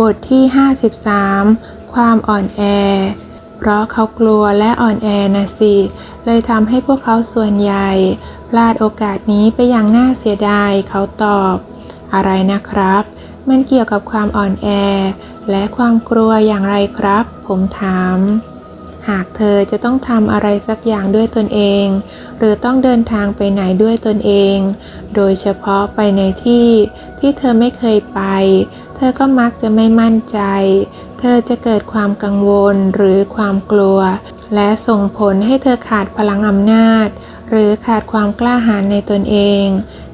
บทที่ 53 ความอ่อนแอ เพราะเขากลัวและอ่อนแอนะสิ เลยทำให้พวกเขาส่วนใหญ่พลาดโอกาสนี้ไปอย่างน่าเสียดายเขาตอบ อะไรนะครับ มันเกี่ยวกับความอ่อนแอ และความกลัวอย่างไรครับ ผมถาม หากเธอจะต้องทำอะไรสักอย่างด้วยตนเอง หรือต้องเดินทางไปไหนด้วยตนเอง โดยเฉพาะไปในที่ที่เธอไม่เคยไป เธอก็มักจะไม่มั่นใจ เธอจะเกิดความกังวลหรือความกลัว และส่งผลให้เธอขาดพลังอำนาจ หรือขาดความกล้าหาญในตนเอง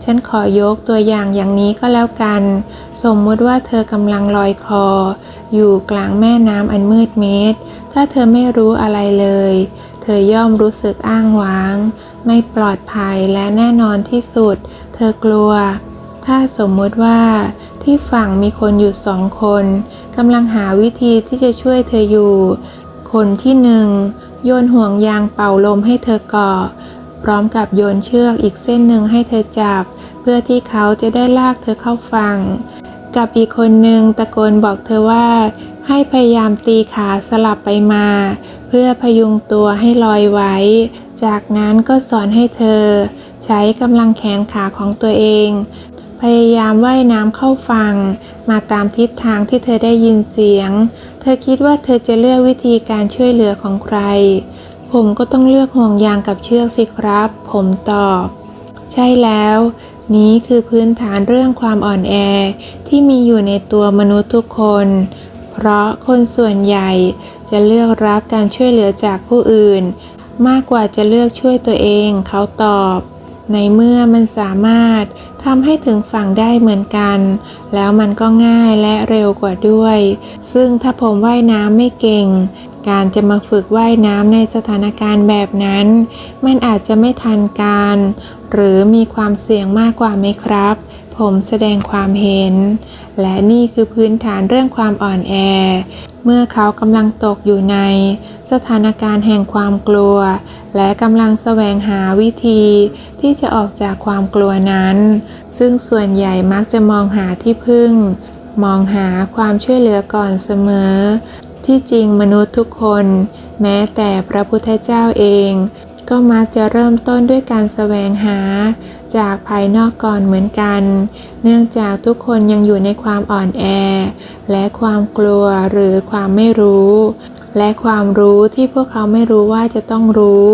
ฉันขอยกตัวอย่างอย่างนี้ก็แล้วกัน สมมุติว่าเธอกำลังลอยคอ อยู่กลางแม่น้ำอันมืดมิด ถ้าเธอไม่รู้อะไรเลย เธอย่อมรู้สึกอ้างว้าง ไม่ปลอดภัยและแน่นอนที่สุด เธอกลัว ถ้าสมมุติว่าที่ฝั่งมีคนอยู่สองคนกำลังหาวิธีที่จะช่วยเธออยู่ คนที่หนึ่งโยนห่วงยางเป่าลมให้เธอเกาะ พร้อมกับโยนเชือกอีกเส้นหนึ่งให้เธอจับ เพื่อที่เขาจะได้ลากเธอเข้าฝั่ง กับอีกคนหนึ่งตะโกนบอกเธอว่า ให้พยายามตีขาสลับไปมา เพื่อพยุงตัวให้ลอยไว้ จากนั้นก็สอนให้เธอ ใช้กำลังแขนขาของตัวเองพยายามว่ายน้ำเข้าฝั่งมาตามทิศทางที่เธอได้ยินเสียง เธอคิดว่าเธอจะเลือกวิธีการช่วยเหลือของใคร ผมก็ต้องเลือกห่วงยางกับเชือกสิครับ ผมตอบ ใช่แล้ว นี้คือพื้นฐานเรื่องความอ่อนแอที่มีอยู่ในตัวมนุษย์ทุกคน เพราะคนส่วนใหญ่จะเลือกรับการช่วยเหลือจากผู้อื่น มากกว่าจะเลือกช่วยตัวเอง เขาตอบ ในเมื่อมันสามารถทำให้ถึงฝั่งได้เหมือนกัน แล้วมันก็ง่ายและเร็วกว่าด้วย ซึ่งถ้าผมว่ายน้ำไม่เก่ง การจะมาฝึกว่ายน้ำในสถานการณ์แบบนั้น มันอาจจะไม่ทันการ หรือมีความเสี่ยงมากกว่าไหมครับ ผมแสดงความเห็น และนี่คือพื้นฐานเรื่องความอ่อนแอ เมื่อเขากำลังตกอยู่ใน สถานการณ์แห่งความกลัว และกำลังแสวงหาวิธี ที่จะออกจากความกลัวนั้น ซึ่งส่วนใหญ่มักจะมองหาที่พึ่ง มองหาความช่วยเหลือก่อนเสมอ ที่จริงมนุษย์ทุกคน แม้แต่พระพุทธเจ้าเอง ก็มักจะเริ่มต้นด้วยการแสวงหา จากภายนอกก่อนเหมือนกัน เนื่องจากทุกคนยังอยู่ในความอ่อนแอ และความกลัวหรือความไม่รู้ และความรู้ที่พวกเขาไม่รู้ว่าจะต้องรู้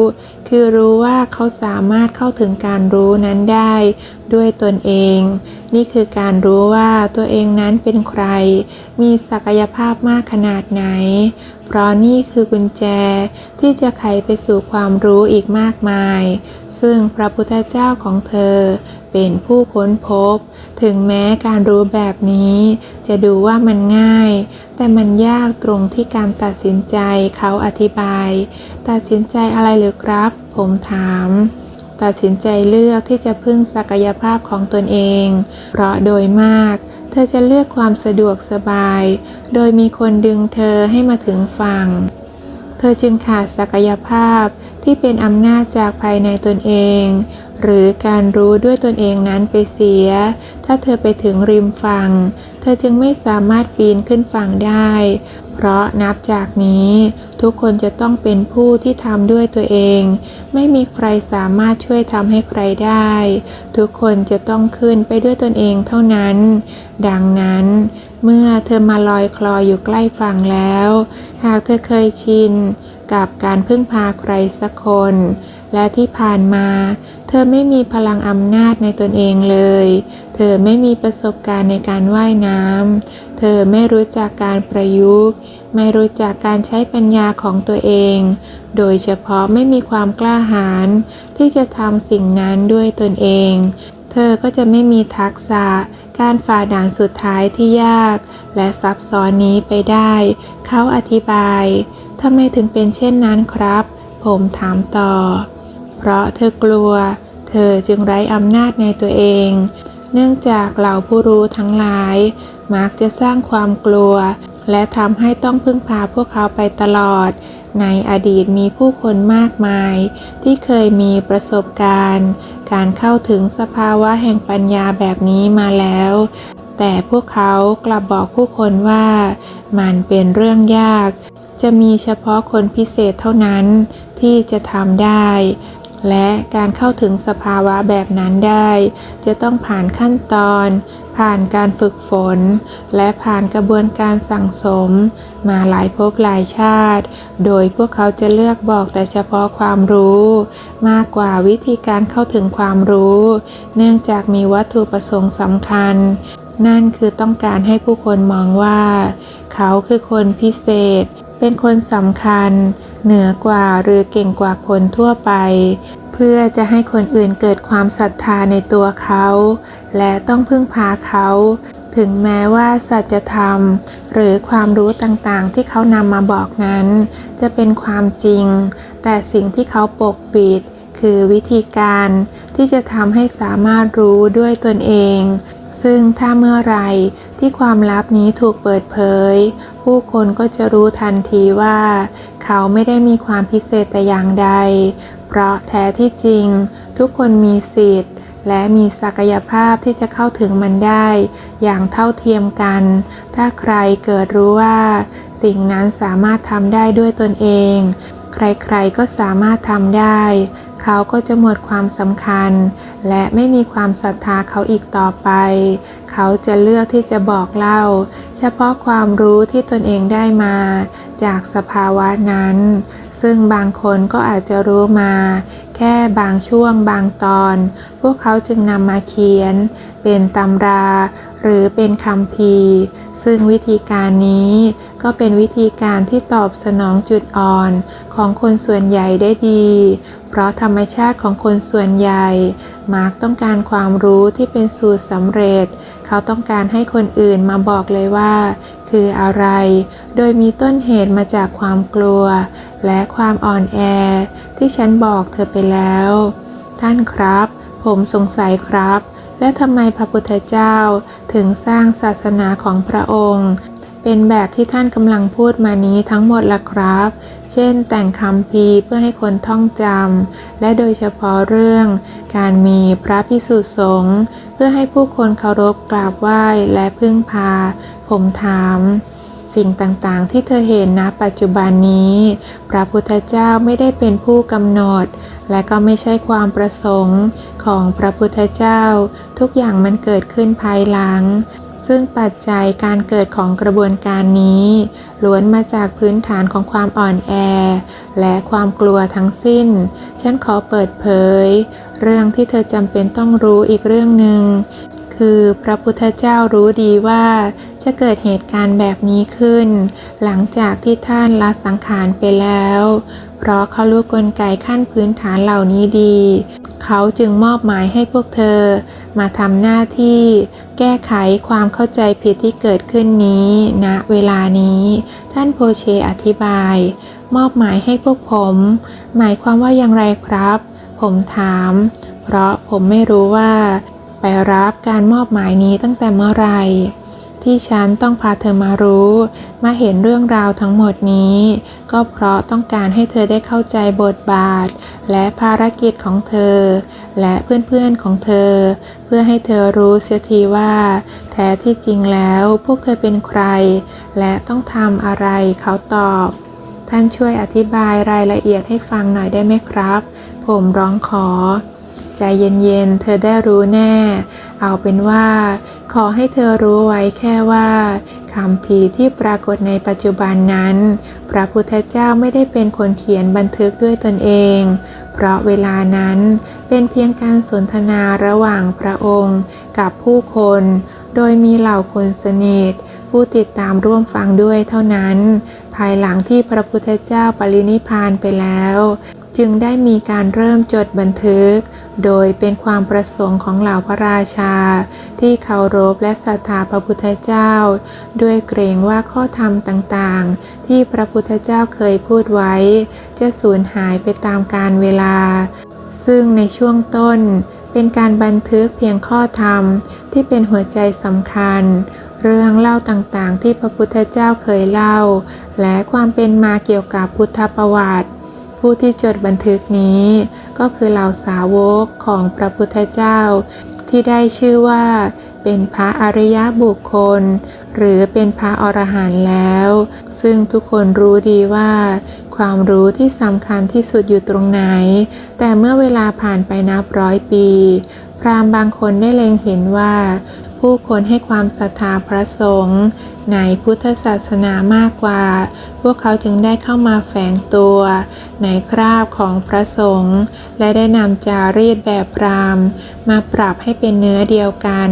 คือรู้ว่าเขาสามารถเข้าถึงการรู้นั้นได้ด้วยตนเอง นี่คือการรู้ว่าตัวเองนั้นเป็นใคร มีศักยภาพมากขนาดไหน ราะนี่คือกุญแจที่จะไขไปสู่ความรู้อีกมากมาย ซึ่งพระพุทธเจ้าของเธอเป็นผู้ค้นพบ ถึงแม้การรู้แบบนี้ จะดูว่ามันง่าย แต่มันยากตรงที่การตัดสินใจเขาอธิบาย ตัดสินใจอะไรหรือครับ ผมถามตัดสินใจเลือกที่จะพึ่งศักยภาพของตนเอง เพราะโดยมาก ธอจะเลือกความสะดวกสบาย โดยมีคนดึงเธอให้มาถึงฝั่ง เธอจึงขาดศักยภาพที่เป็นอำนาจจากภายในตนเอง หรือการรู้ด้วยตนเองนั้นไปเสีย ถ้าเธอไปถึงริมฝั่ง เธอจึงไม่สามารถปีนขึ้นฝั่งได้ เพราะนับจากนี้ทุกคนจะต้องเป็นผู้ที่ทำด้วยตัวเอง ไม่มีใครสามารถช่วยทำให้ใครได้ ทุกคนจะต้องขึ้นไปด้วยตนเองเท่านั้น ดังนั้น เมื่อเธอมาลอยคลออยู่ใกล้ฝั่งแล้ว หากเธอเคยชินกับการพึ่งพาใครสักคน และที่ผ่านมา เธอไม่มีพลังอำนาจในตนเองเลย เธอไม่มีประสบการณ์ในการว่ายน้ำ เธอไม่รู้จักการประยุกต์ ไม่รู้จักการใช้ปัญญาของตัวเอง โดยเฉพาะไม่มีความกล้าหาญที่จะทำสิ่งนั้นด้วยตนเอง เธอก็จะไม่มีทักษะการฝ่าด่านสุดท้ายที่ยาก และซับซ้อนนี้ไปได้ เขาอธิบายทำไมถึงเป็นเช่นนั้นครับ ผมถามต่อ ราะเธอกลัว เธอจึงไร้อำนาจในตัวเอง เนื่องจากเหล่าผู้รู้ทั้งหลาย มักจะสร้างความกลัว และทำให้ต้องพึ่งพาพวกเขาไปตลอด ในอดีตมีผู้คนมากมาย ที่เคยมีประสบการณ์ การเข้าถึงสภาวะแห่งปัญญาแบบนี้มาแล้ว แต่พวกเขากลับบอกผู้คนว่ามันเป็นเรื่องยากจะมีเฉพาะคนพิเศษเท่านั้นที่จะทำได้ และการเข้าถึงสภาวะแบบนั้นได้ จะต้องผ่านขั้นตอน ผ่านการฝึกฝน และผ่านกระบวนการสั่งสม มาหลายภพหลายชาติ โดยพวกเขาจะเลือกบอกแต่เฉพาะความรู้ มากกว่าวิธีการเข้าถึงความรู้ เนื่องจากมีวัตถุประสงค์สำคัญ นั่นคือต้องการให้ผู้คนมองว่า เขาคือคนพิเศษ เป็นคนสำคัญ เหนือกว่าหรือเก่งกว่าคนทั่วไป เพื่อจะให้คนอื่นเกิดความศรัทธาในตัวเขา และต้องพึ่งพาเขา ถึงแม้ว่าสัจธรรม หรือความรู้ต่างๆ ที่เขานำมาบอกนั้น จะเป็นความจริง แต่สิ่งที่เขาปกปิด คือวิธีการที่จะทำให้สามารถรู้ด้วยตนเอง ซึ่งถ้าเมื่อไรที่ความลับนี้ถูกเปิดเผย ผู้คนก็จะรู้ทันทีว่า เขาไม่ได้มีความพิเศษแต่อย่างใด เพราะแท้ที่จริง ทุกคนมีสิทธิ์ และมีศักยภาพที่จะเข้าถึงมันได้ อย่างเท่าเทียมกัน ถ้าใครเกิดรู้ว่า สิ่งนั้นสามารถทำได้ด้วยตนเอง ใครๆก็สามารถทำได้ เขาก็จะหมดความสำคัญ และไม่มีความศรัทธาเขาอีกต่อไป เขาจะเลือกที่จะบอกเล่า เฉพาะความรู้ที่ตนเองได้มา จากสภาวะนั้น ซึ่งบางคนก็อาจจะรู้มา แค่บางช่วงบางตอน พวกเขาจึงนำมาเขียน เป็นตำรา หรือเป็นคำพีซึ่งวิธีการนี้ก็เป็นวิธีการที่ตอบสนองจุดอ่อนของคนส่วนใหญ่ได้ดี พราะธรรมชาติของคนส่วนใหญ่มักต้องการความรู้ที่เป็นสูตรสำเร็จ เขาต้องการให้คนอื่นมาบอกเลยว่า คืออะไร โดยมีต้นเหตุมาจากความกลัว และความอ่อนแอ ที่ฉันบอกเธอไปแล้ว ท่านครับ ผมสงสัยครับ และทำไมพระพุทธเจ้าถึงสร้างศาสนาของพระองค์ เป็นแบบที่ท่านกำลังพูดมานี้ทั้งหมดละครับ เช่น แต่งคำพีเพื่อให้คนท่องจำ และโดยเฉพาะเรื่อง การมีพระพิสุสงฆ์เพื่อให้ผู้คนเคารพกราบไหว้และพึ่งพา ผมถาม สิ่งต่างๆ ที่เธอเห็นณปัจจุบันนี้ พระพุทธเจ้าไม่ได้เป็นผู้กำหนด และก็ไม่ใช่ความประสงค์ของพระพุทธเจ้า ทุกอย่างมันเกิดขึ้นภายหลัง ซึ่งปัจจัยการเกิดของกระบวนการนี้ล้วนมาจากพื้นฐานของความอ่อนแอ และความกลัวทั้งสิ้น ฉันขอเปิดเผย เรื่องที่เธอจำเป็นต้องรู้อีกเรื่องหนึ่งคือพระพุทธเจ้ารู้ดีว่าจะเกิดเหตุการณ์แบบนี้ขึ้น หลังจากที่ท่านละสังขารไปแล้ว เพราะเขารู้กลไกขั้นพื้นฐานเหล่านี้ดี เขาจึงมอบหมายให้พวกเธอ มาทำหน้าที่ แก้ไขความเข้าใจผิดที่เกิดขึ้นนี้ณเวลานี้ ท่านโพเชอธิบาย มอบหมายให้พวกผม หมายความว่าอย่างไรครับ ผมถาม เพราะผมไม่รู้ว่า ไปรับการมอบหมายนี้ตั้งแต่เมื่อไหร่ ที่ฉันต้องพาเธอมารู้ มาเห็นเรื่องราวทั้งหมดนี้ ก็เพราะต้องการให้เธอได้เข้าใจบทบาท และภารกิจของเธอ และเพื่อนๆของเธอ เพื่อให้เธอรู้เสียทีว่า แท้ที่จริงแล้วพวกเธอเป็นใคร และต้องทำอะไรเขาตอบ ท่านช่วยอธิบายรายละเอียดให้ฟังหน่อยได้ไหมครับ ผมร้องขอ ใจเย็นๆ เธอได้รู้แน่ เอาเป็นว่า ขอให้เธอรู้ไว้แค่ว่าคำพีที่ปรากฏในปัจจุบันนั้น พระพุทธเจ้าไม่ได้เป็นคนเขียนบันทึกด้วยตนเอง เพราะเวลานั้นเป็นเพียงการสนทนาระหว่างพระองค์กับผู้คน โดยมีเหล่าคนสนิทผู้ติดตามร่วมฟังด้วยเท่านั้น ภายหลังที่พระพุทธเจ้าปรินิพานไปแล้ว จึงได้มีการเริ่มจดบันทึก โดยเป็นความประสงค์ของเหล่าพระราชา ที่เคารพและศรัทธาพระพุทธเจ้า ด้วยเกรงว่าข้อธรรมต่างๆ ที่พระพุทธเจ้าเคยพูดไว้ จะสูญหายไปตามกาลเวลา ซึ่งในช่วงต้นเป็นการบันทึกเพียงข้อธรรมที่เป็นหัวใจสำคัญ เรื่องเล่าต่างๆ ที่พระพุทธเจ้าเคยเล่า และความเป็นมาเกี่ยวกับพุทธประวัติ ผู้ที่จดบันทึกนี้ ก็คือเหล่าสาวกของพระพุทธเจ้า ที่ได้ชื่อว่า เป็นพระอริยบุคคล หรือเป็นพระอรหันต์แล้ว ซึ่งทุกคนรู้ดีว่า ความรู้ที่สำคัญที่สุดอยู่ตรงไหน แต่เมื่อเวลาผ่านไปนับร้อยปี พราหมณ์บางคนได้เล็งเห็นว่า ผู้คนให้ความศรัทธาพระสงฆ์ในพุทธศาสนามากกว่า พวกเขาจึงได้เข้ามาแฝงตัว ในคราบของพระสงฆ์และได้นำจารีตแบบพราหมณ์มาปรับให้เป็นเนื้อเดียวกัน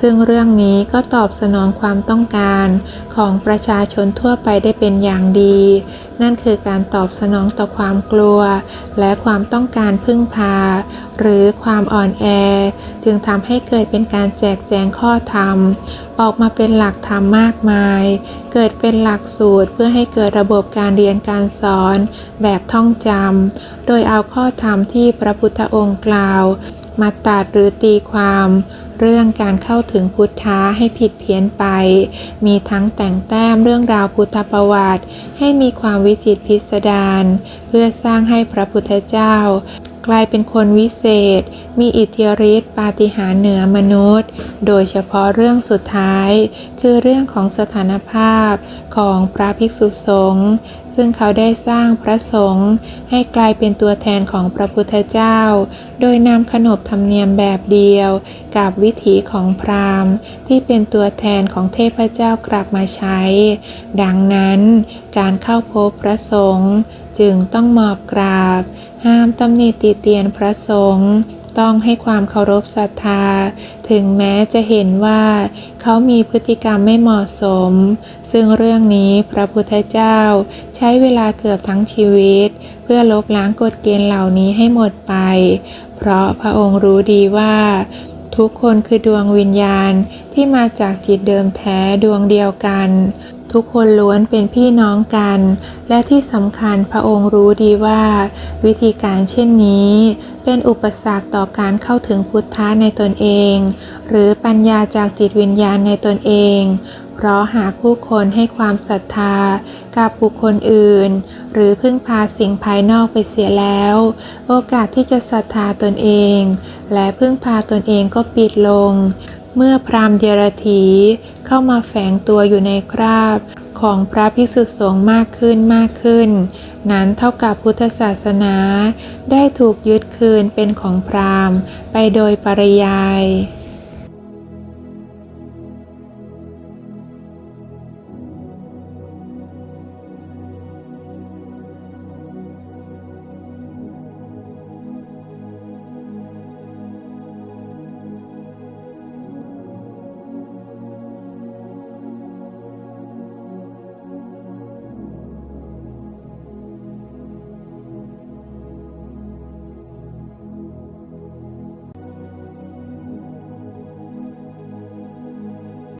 ซึ่งเรื่องนี้ก็ตอบสนองความต้องการของประชาชนทั่วไปได้เป็นอย่างดี นั่นคือการตอบสนองต่อความกลัว และความต้องการพึ่งพา หรือความอ่อนแอ จึงทำให้เกิดเป็นการแจกแจงข้อธรรม ออกมาเป็นหลักธรรมมากมาย เกิดเป็นหลักสูตรเพื่อให้เกิดระบบการเรียนการสอนแบบท่องจำ โดยเอาข้อธรรมที่พระพุทธองค์กล่าว มาตัดหรือตีความ เรื่องการเข้าถึงพุทธะให้ผิดเพี้ยนไป มีทั้งแต่งแต้มเรื่องราวพุทธประวัติ ให้มีความวิจิตพิสดาร เพื่อสร้างให้พระพุทธเจ้า กลายเป็นคนวิเศษ มีอิทธิฤทธิปาฏิหาริย์เหนือมนุษย์ โดยเฉพาะเรื่องสุดท้าย คือเรื่องของสถานภาพของพระภิกษุสงฆ์ซึ่งเขาได้สร้างพระสงฆ์ให้กลายเป็นตัวแทนของพระพุทธเจ้า โดยนำขนบธรรมเนียมแบบเดียว กับวิถีของพราหมณ์ ที่เป็นตัวแทนของเทพเจ้ากลับมาใช้ ดังนั้นการเข้าพบพระสงฆ์ จึงต้องหมอบกราบ ห้ามตำหนิติเตียนพระสงฆ์ต้องให้ความเคารพศรัทธา ถึงแม้จะเห็นว่า เขามีพฤติกรรมไม่เหมาะสม ซึ่งเรื่องนี้พระพุทธเจ้า ใช้เวลาเกือบทั้งชีวิต เพื่อลบล้างกฎเกณฑ์เหล่านี้ให้หมดไป เพราะพระองค์รู้ดีว่า ทุกคนคือดวงวิญญาณที่มาจากจิตเดิมแท้ดวงเดียวกัน ทุกคนล้วนเป็นพี่น้องกัน และที่สำคัญพระองค์รู้ดีว่า วิธีการเช่นนี้ เป็นอุปสรรคต่อการเข้าถึงพุทธะในตนเอง หรือปัญญาจากจิตวิญญาณในตนเอง เพราะหากผู้คนให้ความศรัทธา กับบุคคลอื่น หรือพึ่งพาสิ่งภายนอกไปเสียแล้ว โอกาสที่จะศรัทธาตนเอง และพึ่งพาตนเองก็ปิดลงเมื่อพราหมณ์เดรถีเข้ามาแฝงตัวอยู่ในคราบของพระภิกษุสงฆ์มากขึ้นมากขึ้น นั้นเท่ากับพุทธศาสนา ได้ถูกยึดคืนเป็นของพราหมณ์ไปโดยปริยาย